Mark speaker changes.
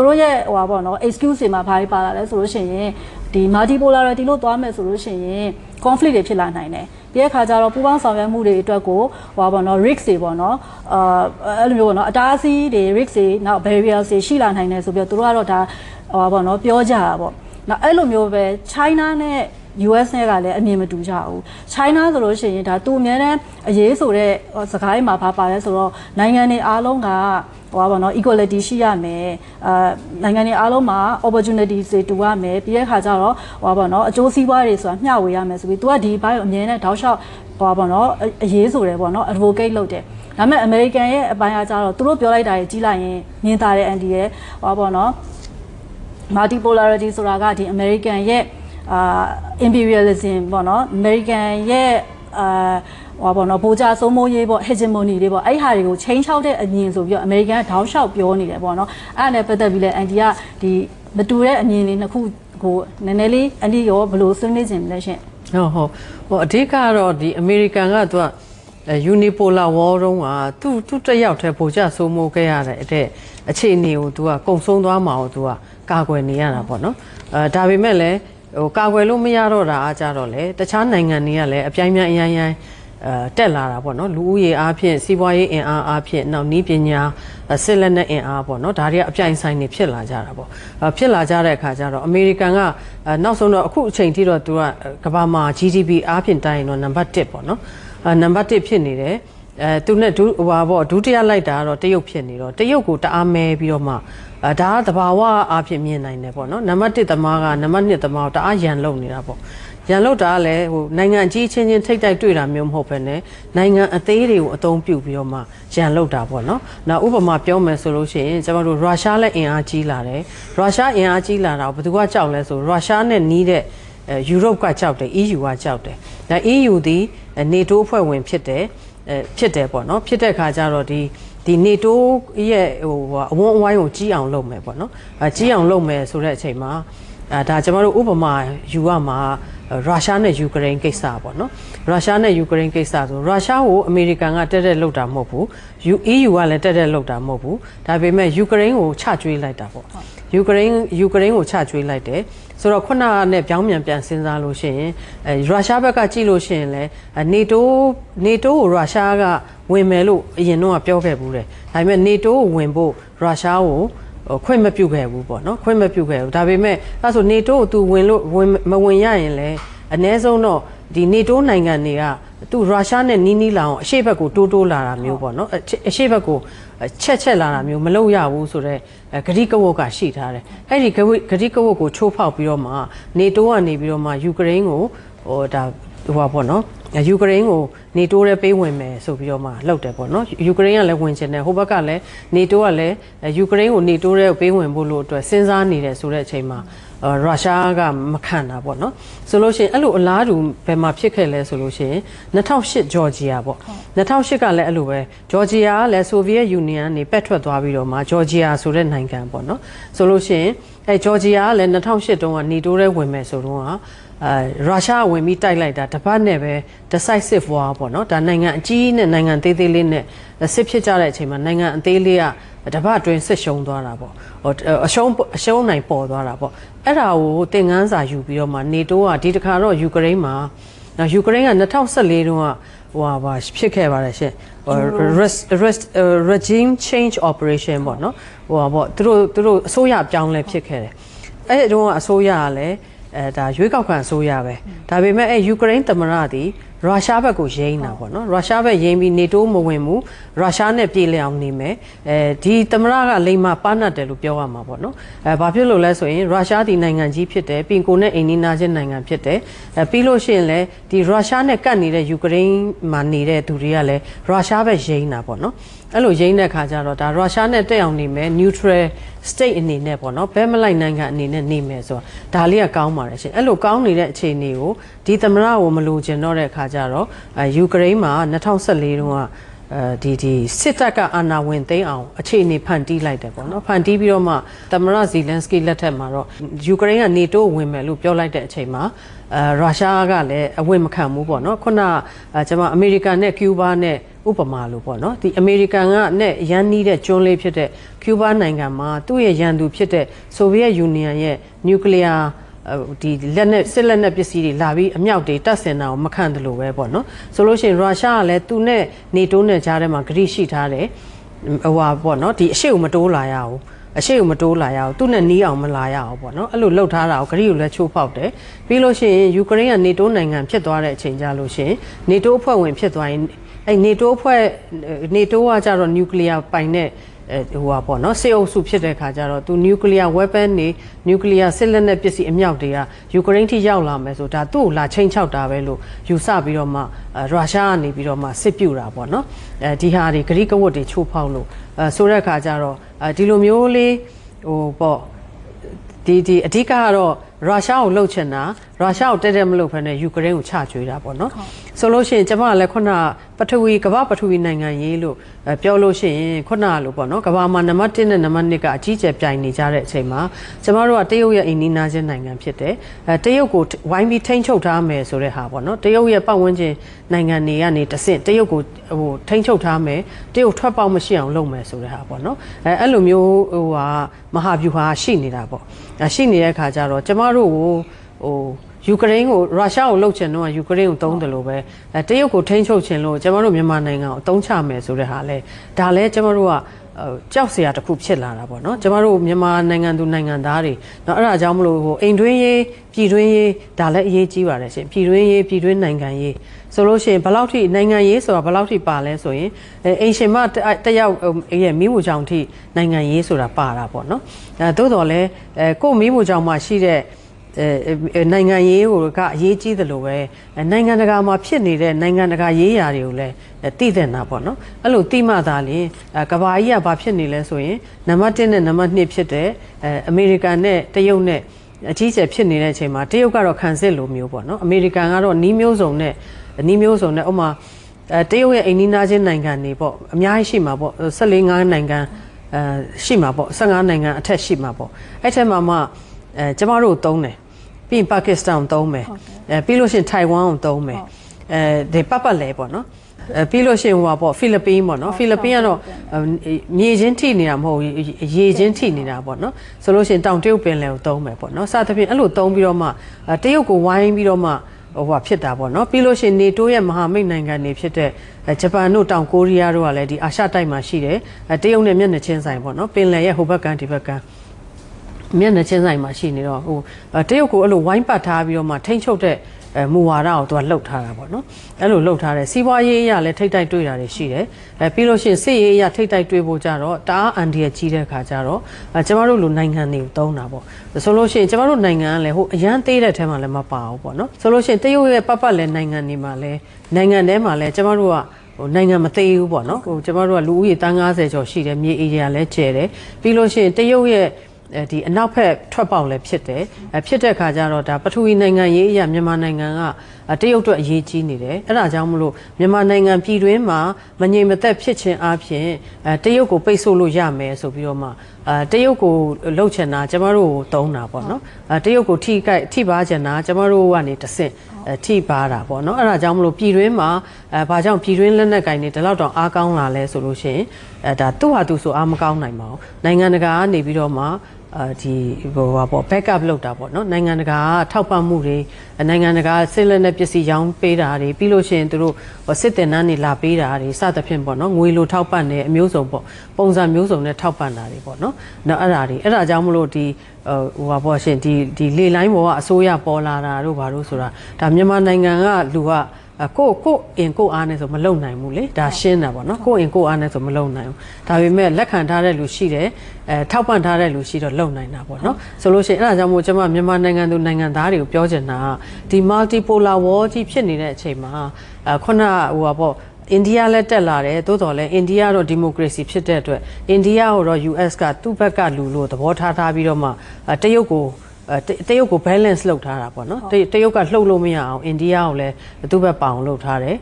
Speaker 1: သူတို့ရဲ့ဟိုပါပေါ့နော် excuse တွေမှာဘာတွေပါလာလဲဆိုလို့ရှိရင်ဒီ multipolarity လို့သွားမယ်ဆိုလို့ရှိရင် conflict တွေဖြစ်လာနိုင်တယ်ပြီးတဲ့အခါကျတော့ပူးပေါင်းဆောင်ရွက်မှုတွေအတွက်ကိုဟိုပါပေါ့နော် risk တွေပေါ့နော်အာအဲ့လိုမျိုးပေါ့နော်အတားအဆီးတွေ risk တွေနောက် barriers တွေရှိလာနိုင်တယ်ဆိုပြီးတော့သူတို့ကတော့ဒါဟိုပါပေါ့နော်ပြောကြတာပေါ့နောက်အဲ့လိုမျိုးပဲ China နဲ့ US နဲ့ကလည်းအမြင်မတူကြဘူး China ဆိုလို့ရှိရင်ဒါသူအများနဲ့အရေးဆိုတဲ့စကားတွေမှာဘာပါလဲဆိုတော့နိုင်ငံတွေအားလုံးကဟိုပါပေါ့နော် equality ရှိရမယ်အာနိုင်ငံတွေအားလုံးမှာ opportunity တွေတူရမယ်ပြီးတဲ့ခါကျတော့ဟိုပါပေါ့နော်အကျိုးစီးပွားတွေဆိုတာမျှဝေရမယ်ဆိုပြီး तू ကဒီဘိုင်းကိုအမြင်နဲ့တောက်လျှောက်ဟိုပါပေါ့နော်အရေးဆိုတယ်ပေါ့နော် advocate လုပ်တယ်ဒါပေမဲ့ American ရဲ့အပိုင်းအားကျတော့သူတို့ပြောလိုက်တာကြီးကြီးလိုက်ရင်မြင်သာတဲ့ anti ရဲ့ဟိုပါပေါ့နော် multipolarity ဆိုတာကဒီ American ရဲ့ အာ imperialism ပေါ့နော် American ရဲ့အာဟောပေါ့နော်ဗိုလ်ကြစိုးမိုးရေးပေါ့ hegemony တွေပေါ့အဲ့ဟာတွေကိုချိန်ချောက်တဲ့အမြင်ဆိုပြီးတော့ American ကတောင်းလျှောက်ပြောနေတယ်ပေါ့နော်အဲ့ဒါနဲ့ပတ်သက်ပြီးလဲ anti ကဒီမတူတဲ့အမြင်လေးနှစ်ခုကိုနည်းနည်းလေး anti ရောဘယ်လိုဆွေးနွေးခြင်းလဲရှင့်
Speaker 2: ဟုတ်ဟုတ်ဟိုအဓိကကတော့ဒီအမေရိကန်ကသူကအဲ unipolar war တုန်းကသူ့သူ့တစ်ယောက်တည်းဗိုလ်ချစိုးမိုးခဲ့ရတဲ့အတဲ့အခြေအနေကိုသူကကုံဆုံးသွားမှာကိုသူကကာကွယ်နေရတာပေါ့နော်အဲဒါပေမဲ့လည်း ဟိုကာကွယ်လို့မရတော့တာအားကြတော့လေတခြားနိုင်ငံတွေကလည်းအပြိုင်များအရင်ရင်အဲတက်လာတာပေါ့နော်လူဦးရေအားဖြင့်စီးပွားရေးအင်အားအားဖြင့်နောက်နီးပညာစစ်လက်နက်အင်အားပေါ့နော်ဒါတွေကအပြိုင်ဆိုင်နေဖြစ်လာကြတာပေါ့အဲဖြစ်လာကြတဲ့အခါကျတော့အမေရိကန်ကအဲနောက်ဆုံးတော့အခုအချိန်ထိတော့သူကကမ္ဘာမှာ GDP အားဖြင့်တိုင်းတော့နံပါတ်1ပေါ့နော်အဲနံပါတ်1ဖြစ်နေတယ်အဲသူနဲ့ဒုဟိုပါပေါ့ဒုတိယလိုက်တာကတော့တရုတ်ဖြစ်နေတော့တရုတ်ကိုတအားမဲပြီးတော့မှ အဲဒါကသဘာဝအားဖြင့်မြင်နိုင်တယ်ပေါ့နော်နံပါတ်1သမားကနံပါတ်2သမားကိုတအားရန်လုံနေတာပေါ့ရန်လုတ်တာကလည်းဟိုနိုင်ငံအကြီးချင်းချင်းထိတ်တိုက်တွေ့တာမျိုးမဟုတ်ဘဲနဲ့နိုင်ငံအသေးတွေကိုအသုံးပြုပြီးတော့မှရန်လုတ်တာပေါ့နော်။နောက်ဥပမာပြောမယ်ဆိုလို့ရှိရင်ကျွန်တော်တို့ရုရှားလည်းအင်အားကြီးလာတယ်။ရုရှားအင်အားကြီးလာတာကိုဘယ်သူကကြောက်လဲဆိုရုရှားနဲ့နီးတဲ့အဲယူရိုပကကြောက်တယ် EU ကကြောက်တယ်။ဒါ EU ဒီနေတိုးအဖွဲ့ဝင်ဖြစ်တယ်အဲဖြစ်တယ်ပေါ့နော်။ဖြစ်တဲ့ခါကျတော့ဒီ ဒီနေတိုးရဲ့ဟိုအဝန်းအဝိုင်းကိုကြီးအောင်လုပ်မယ်ပေါ့နော်။အဲကြီးအောင်လုပ်မယ်ဆိုတဲ့အချိန်မှာအဲဒါကျွန်တော်တို့ဥပမာယူရမှာ ရုရှားနဲ့ယူကရိန်းကိစ္စပေါ့နော်ရုရှားနဲ့ယူကရိန်းကိစ္စဆိုရုရှားကိုအမေရိကန်ကတက်တက်လောက်တာမဟုတ်ဘူး EU ကလည်းတက်တက်လောက်တာမဟုတ်ဘူးဒါပေမဲ့ယူကရိန်းကိုချကျွေးလိုက်တာပေါ့ယူကရိန်းယူကရိန်းကိုချကျွေးလိုက်တယ်ဆိုတော့ခုနကနဲ့ပြောင်းပြန်ပြန်စဉ်းစားလို့ရှိရင်အဲရုရှားဘက်ကကြည့်လို့ရှိရင်လည်းနေတိုးနေတိုးကိုရုရှားကဝင်မယ်လို့အရင်တော့ပြောခဲ့ဘူးတယ်ဒါပေမဲ့နေတိုးကိုဝင်ဖို့ရုရှားကို ခွင့်မပြုခဲ့ဘူးပေါ့နော်ခွင့်မပြုခဲ့ဘူးဒါပေမဲ့အဲဆိုနေတိုးကို तू ဝင်လို့ဝင်မဝင်ရရင်လည်းအ ਨੇ ဆုံးတော့ဒီနေတိုးနိုင်ငံတွေကသူရုရှားနဲ့နီးနီးလာအောင်အရှေ့ဘက်ကိုတိုးတိုးလာတာမျိုးပေါ့နော်အရှေ့ဘက်ကိုချက်ချက်လာတာမျိုးမလုပ်ရဘူးဆိုတော့ဂတိကဝတ်ကရှိထားတယ်အဲ့ဒီဂတိကဝတ်ကိုချိုးဖောက်ပြီးတော့မှနေတိုးကနေပြီးတော့မှယူကရိန်းကိုဟိုဒါ ဟိုပါပေါ့နော်ယူကရိန်းကိုနေတိုးရဲပေးဝင်မယ်ဆိုပြီးတော့မှလှုပ်တယ်ပေါ့နော်ယူကရိန်းကလည်းဝင်ချင်တယ်ဟိုဘက်ကလည်းနေတိုးကလည်းယူကရိန်းကိုနေတိုးရဲပေးဝင်ဖို့လို့အတွက်စဉ်းစားနေတယ်ဆိုတဲ့အချိန်မှာရုရှားကမခံတာပေါ့နော်ဆိုလို့ရှိရင်အဲ့လိုအလားတူဘယ်မှာဖြစ်ခဲ့လဲဆိုလို့ရှိရင်2008ဂျော်ဂျီယာပေါ့2008ကလည်းအဲ့လိုပဲဂျော်ဂျီယာကလည်းဆိုဗီယက်ယူနီယံနေပက်ထွက်သွားပြီးတော့မှဂျော်ဂျီယာဆိုတဲ့နိုင်ငံပေါ့နော်ဆိုလို့ရှိရင်အဲဂျော်ဂျီယာကလည်း2008တုန်းကနေတိုးရဲဝင်မယ်ဆိုတော့ အဲရုရှားဝင်ပြီးတိုက်လိုက်တာတပတ်နဲ့ပဲ decisive war ပေါ့နော်ဒါနိုင်ငံအကြီးနဲ့နိုင်ငံသေးသေးလေးနဲ့စစ်ဖြစ်ကြတဲ့အချိန်မှာနိုင်ငံအသေးလေးကတပတ်အတွင်းစစ်ရှုံးသွားတာပေါ့ဟိုအရှုံးအရှုံးနိုင်ပေါ်သွားတာပေါ့အဲ့ဒါကိုသင်ခန်းစာယူပြီးတော့မှနေတိုးကဒီတခါတော့ယူကရိန်းမှာနော်ယူကရိန်းက2014တုန်းကဟိုဟာပါဖြစ်ခဲ့ပါတယ်ရှင် regime change operation ပေါ့နော်ဟိုဟာပေါ့သူတို့သူတို့အစိုးရပြောင်းလဲဖြစ်ခဲ့တယ်အဲ့ဒီတုန်းကအစိုးရကလည်း အဲဒါရွေးကောက်ခံအစိုးရပဲဒါပေမဲ့အဲယူကရိန်းသမ္မတသည်ရုရှားဘက်ကိုယိမ်းတာပေါ့နော်ရုရှားဘက်ယိမ်းပြီးနေတိုးမဝင်ဘူးရုရှားနဲ့ပြည်လည်အောင်နေမယ်အဲဒီသမ္မတကလိမ္မာပါနတ်တယ်လို့ပြောရမှာပေါ့နော်အဲဘာဖြစ်လို့လဲဆိုရင်ရုရှားဒီနိုင်ငံကြီးဖြစ်တယ်ပင်ကိုနဲ့အိန္ဒိနာချင်းနိုင်ငံဖြစ်တယ်အဲပြီးလို့ရှိရင်လည်းဒီရုရှားနဲ့ကပ်နေတဲ့ယူကရိန်းမှာနေတဲ့သူတွေကလည်းရုရှားဘက်ယိမ်းတာပေါ့နော် အဲ့လိုရင်းတဲ့ခါကျတော့ဒါရုရှားနဲ့တက်အောင်နေမယ် neutral state အနေနဲ့ပေါ့နော်ဘဲမလိုက်နိုင်ငံအနေနဲ့နေမယ်ဆိုတော့ဒါလေးကကောင်းပါတယ်ရှင်အဲ့လိုကောင်းနေတဲ့အခြေအနေကိုဒီသမရကိုမလိုချင်တော့တဲ့ခါကျတော့အဲယူကရိန်းမှာ2014တုန်းက အဲဒီဒီစစ်တပ်ကအာဏာဝင်သိမ်းအောင်အခြေအနေဖန်တီးလိုက်တယ်ပေါ့နော်ဖန်တီးပြီးတော့မှသမရဇီလန်စကီလက်ထက်မှာတော့ယူကရိန်းကနေတိုးဝင်မယ်လို့ပြောလိုက်တဲ့အချိန်မှာအဲရုရှားကလည်းအဝင်မခံဘူးပေါ့နော်ခုနအဲကျွန်မအမေရိကန်နဲ့ကျူးဘားနဲ့ဥပမာလို့ပေါ့နော်ဒီအမေရိကန်ကနဲ့ရန်နီးတဲ့ကျွန်းလေးဖြစ်တဲ့ကျူးဘားနိုင်ငံမှာသူ့ရဲ့ရန်သူဖြစ်တဲ့ဆိုဗီယက်ယူနီယံရဲ့နျူကလ িয়ার ဒီလက်နဲ့စစ်လက်နဲ့ပစ္စည်းတွေလာပြီးအမြောက်တွေတက်ဆင်တာကိုမခံတယ်လို့ပဲပေါ့နော်ဆိုလို့ရှိရင်ရုရှားကလည်းသူနဲ့နေတိုးနဲ့ကြားထဲမှာဂရိရှိထားတယ်ဟိုဟာပေါ့နော်ဒီအရှိကိုမတိုးလာရအောင်အရှိကိုမတိုးလာရအောင်သူနဲ့နီးအောင်မလာရအောင်ပေါ့နော်အဲ့လိုလှုပ်ထားတာကိုဂရိကိုလည်းချိုးဖောက်တယ်ပြီးလို့ရှိရင်ယူကရိန်းကနေတိုးနိုင်ငံဖြစ်သွားတဲ့အချိန်ကြလို့ရှိရင်နေတိုးအဖွဲ့ဝင်ဖြစ်သွားရင်အဲ့နေတိုးအဖွဲ့နေတိုးကကြတော့နျူကလ িয়ার ပိုင်တဲ့ ဟိုဟာပေါ့နော်စေအုပ်စုဖြစ်တဲ့ခါကျတော့သူ nuclear weapon တွေ nuclear စစ်လက်နက်ပစ္စည်းအမြောက်တွေကယူကရိန်းထိရောက်လာမယ်ဆိုဒါသူ့ကိုလာချိန်ချောက်တာပဲလို့ယူဆပြီးတော့မှရုရှားကနေပြီးတော့မှစစ်ပြူတာပေါ့နော်အဲဒီဟာတွေဂရိကဝတ်တွေချိုးဖောက်လို့ဆိုတဲ့ခါကျတော့ဒီလိုမျိုးလေးဟိုပေါ့ဒီဒီအဓိကကတော့ရုရှားကိုလှုပ်ချင်တာ ရုရှားကိုတက်တက်မလုပ်ဖ ೇನೆ ယူကရိန်းကိုချကြွေးတာပေါ့နော်ဆိုလို့ရှိရင်ကျမကလည်းခုနပထဝီကမ္ဘာပထဝီနိုင်ငံရေးလို့အဲပြောလို့ရှိရင်ခုနလို့ပေါ့နော်ကမ္ဘာမှာနံပါတ်1နဲ့နံပါတ်2ကအကြီးကျယ်ပြိုင်နေကြတဲ့အချိန်မှာကျမတို့ကတရုတ်ရဲ့အိမ်နီးနားချင်းနိုင်ငံဖြစ်တယ်အဲတရုတ်ကိုဝိုင်းပြီးထိန်းချုပ်ထားမယ်ဆိုတဲ့ဟာပေါ့နော်တရုတ်ရဲ့ပတ်ဝန်းကျင်နိုင်ငံတွေကနေတဆင့်တရုတ်ကိုဟိုထိန်းချုပ်ထားမယ်တရုတ်ထွက်ပေါက်မရှိအောင်လုပ်မယ်ဆိုတဲ့ဟာပေါ့နော်အဲအဲ့လိုမျိုးဟိုဟာမဟာဗျူဟာရှိနေတာပေါ့အဲရှိနေတဲ့အခါကျတော့ကျမတို့ကိုဟို ယူကရိန်းကိုရုရှားကိုလှုပ်ချင်တော့ယူကရိန်းကိုတုံးတယ်လို့ပဲအဲတရုတ်ကိုထိန်းချုပ်ချင်လို့ကျမတို့မြန်မာနိုင်ငံကိုအတုံးချမယ်ဆိုတဲ့ဟာလဲဒါလဲကျမတို့ကကြောက်စရာတစ်ခုဖြစ်လာတာပေါ့နော်ကျမတို့မြန်မာနိုင်ငံသူနိုင်ငံသားတွေเนาะအဲ့ဒါကြောင့်မလို့ဟိုအိမ်တွင်းရေးပြည်တွင်းရေးဒါလည်းအရေးကြီးပါတယ်ရှင်ပြည်တွင်းရေးပြည်တွင်းနိုင်ငံရေးဆိုလို့ရှိရင်ဘယ်လောက်ထိနိုင်ငံရေးဆိုတာဘယ်လောက်ထိပါလဲဆိုရင်အိမ်ရှင်မတယောက်ရဲ့မိဖို့ကြောင့်ထိနိုင်ငံရေးဆိုတာပါတာပေါ့နော်အဲသို့တော်လဲအဲကို့မိဖို့ကြောင့်မှရှိတဲ့ အဲနိုင်ငံရေးကိုကအရေးကြီးတယ်လို့ပဲနိုင်ငံတကာမှာဖြစ်နေတဲ့နိုင်ငံတကာရေးရာတွေကိုလည်းတည်တဲ့နာပေါ့နော်အဲ့လိုတိမှသာလင်ကဘာကြီးကဘာဖြစ်နေလဲဆိုရင်နံပါတ်1နဲ့နံပါတ်2ဖြစ်တဲ့အဲအမေရိကန်နဲ့တရုတ်နဲ့အကြီးကျယ်ဖြစ်နေတဲ့အချိန်မှာတရုတ်ကတော့ခံစစ်လိုမျိုးပေါ့နော်အမေရိကန်ကတော့နီးမျိုးစုံနဲ့နီးမျိုးစုံနဲ့ဥမာအဲတရုတ်ရဲ့အိမ်နီးနားချင်းနိုင်ငံတွေပေါ့အများကြီးရှိမှာပေါ့14 5နိုင်ငံအဲရှိမှာပေါ့15နိုင်ငံအထက်ရှိမှာပေါ့အဲ့ထက်မှာမှ အဲကျမတို့သုံးတယ်ပြီးရင်ပါကစ္စတန်ကိုသုံးမယ်အဲပြီးလို့ရှိရင်ထိုင်ဝမ်ကိုသုံးမယ်အဲဒီပတ်ပတ်လဲပေါ့နော်အဲပြီးလို့ရှိရင်ဟိုပါပေါ့ဖိလစ်ပင်းပေါ့နော်ဖိလစ်ပင်းကတော့မြေချင်းထိနေတာမဟုတ်ဘူးရေချင်းထိနေတာပေါ့နော်ဆိုလို့ရှိရင်တောင်တရုတ်ပင်လယ်ကိုသုံးမယ်ပေါ့နော်စသဖြင့်အဲ့လိုသုံးပြီးတော့မှတရုတ်ကိုဝိုင်းပြီးတော့မှဟိုဟာဖြစ်တာပေါ့နော်ပြီးလို့ရှိရင်နေတိုးရဲ့မဟာမိတ်နိုင်ငံတွေဖြစ်တဲ့ဂျပန်တို့တောင်ကိုရီးယားတို့ကလည်းဒီအာရှတိုက်မှာရှိတယ်တရုတ်နဲ့မျက်နှာချင်းဆိုင်ပေါ့နော်ပင်လယ်ရဲ့ဟိုဘက်ကဒီဘက်က မျက်နှာချင်းဆိုင်မှာရှိနေတော့ဟိုတရုတ်ကိုအဲ့လိုဝိုင်းပတ်ထားပြီးတော့မှထိန်းချုပ်တဲ့အဲမူဝါဒကိုသူကလှုပ်ထားတာပေါ့နော်အဲ့လိုလှုပ်ထားတယ်စီးပွားရေးအရလည်းထိတ်တိုက်တွေ့တာတွေရှိတယ်အဲပြီးလို့ရှိရင်စစ်ရေးအရထိတ်တိုက်တွေ့ဖို့ကြတော့တအားအန်ဒီရကြီးတဲ့ခါကျတော့အဲကျမတို့လူနိုင်ငံတွေကိုတုံးတာပေါ့ဆိုလို့ရှိရင်ကျမတို့နိုင်ငံကလည်းဟိုအရန်သေးတဲ့ထဲမှာလည်းမပါဘူးပေါ့နော်ဆိုလို့ရှိရင်တရုတ်ရဲ့ပတ်ပတ်လည်းနိုင်ငံတွေမှာလည်းနိုင်ငံထဲမှာလည်းကျမတို့ကဟိုနိုင်ငံမသေးဘူးပေါ့နော်ဟိုကျမတို့ကလူဦးရေတန်း90ကျော်ရှိတယ်မြေအေရီယာလည်းကျယ်တယ်ပြီးလို့ရှိရင်တရုတ်ရဲ့အဲ ဒီအနောက်ဘက်ထွက်ပေါက်လည်းဖြစ်တယ်အဲဖြစ်တဲ့ခါကျတော့ဒါပထဝီနိုင်ငံရေးအရာမြန်မာနိုင်ငံကတရုတ်အတွက်အရေးကြီးနေတယ်အဲ့ဒါကြောင့်မလို့မြန်မာနိုင်ငံပြည်တွင်းမှာမငြိမ်မသက်ဖြစ်ခြင်းအပြင်အဲတရုတ်ကိုပိတ်ဆို့လို့ရမယ်ဆိုပြီးတော့မှအဲတရုတ်ကိုလှုပ်ချင်တာကျမတို့ကိုတုံးတာပေါ့နော်အဲတရုတ်ကိုထိကြိုက်ထိပါချင်တာကျမတို့ကနေတဆင့်အထိပါတာပေါ့နော်အဲ့ဒါကြောင့်မလို့ပြည်တွင်းမှာအဲဘာကြောင့်ပြည်တွင်းလက်နက်ကင်တွေဒီလောက်တောင်အားကောင်းလာလဲဆိုလို့ရှိရင်အဲဒါသူ့ဟာသူဆိုအားမကောင်းနိုင်ပါဘူးနိုင်ငံတကာကနေပြီးတော့မှ အာဒီဟိုပါပေါ့ backup လုပ်တာပေါ့နော်နိုင်ငံတကာထောက်ပံ့မှုတွေနိုင်ငံတကာစစ်လက်နက်ပစ္စည်းရောင်းပေးတာတွေပြီးလို့ရှိရင်သူတို့စစ်တင်နှန်းတွေလာပေးတာတွေစသဖြင့်ပေါ့နော်ငွေလိုထောက်ပံ့တယ်အမျိုးစုံပေါ့ပုံစံမျိုးစုံနဲ့ထောက်ပံ့တာတွေပေါ့နော်နော်အဲ့ဒါတွေအဲ့ဒါကြောင့်မလို့ဒီဟိုပါပေါ့ရှင်ဒီဒီလေလိုင်းပေါ်ကအစိုးရပေါ်လာတာတို့ဘာလို့ဆိုတာဒါမြန်မာနိုင်ငံကလူက ကိုကိုအင်ကိုအားနဲ့ဆိုမလုံနိုင်ဘူးလေဒါရှင်းတာပေါ့နော်ကိုအင်ကိုအားနဲ့ဆိုမလုံနိုင်ဘူးဒါပေမဲ့လက်ခံထားတဲ့လူရှိတယ်အဲထောက်ပံ့ထားတဲ့လူရှိတော့လုံနိုင်တာပေါ့နော်ဆိုလို့ရှိရင်အဲ့ဒါကြောင့်မို့ကျွန်မမြန်မာနိုင်ငံသူနိုင်ငံသားတွေကိုပြောချင်တာကဒီ multipolar war ကြီးဖြစ်နေတဲ့အချိန်မှာအဲခုနဟိုပါပေါ့အိန္ဒိယလည်းတက်လာတယ်သို့တော်လည်းအိန္ဒိယတော့ဒီမိုကရေစီဖြစ်တဲ့အတွက်အိန္ဒိယကိုတော့ US ကသူ့ဘက်ကလူလို့သဘောထားထားပြီးတော့မှတရုတ်ကိုအဲ တရုတ်ကို balance လုပ်ထားတာပေါ့နော်တရုတ်ကလှုပ်လို့မရအောင်အိန္ဒိယကိုလည်းသူ့ဘက်ပအောင်လုပ်ထားတယ်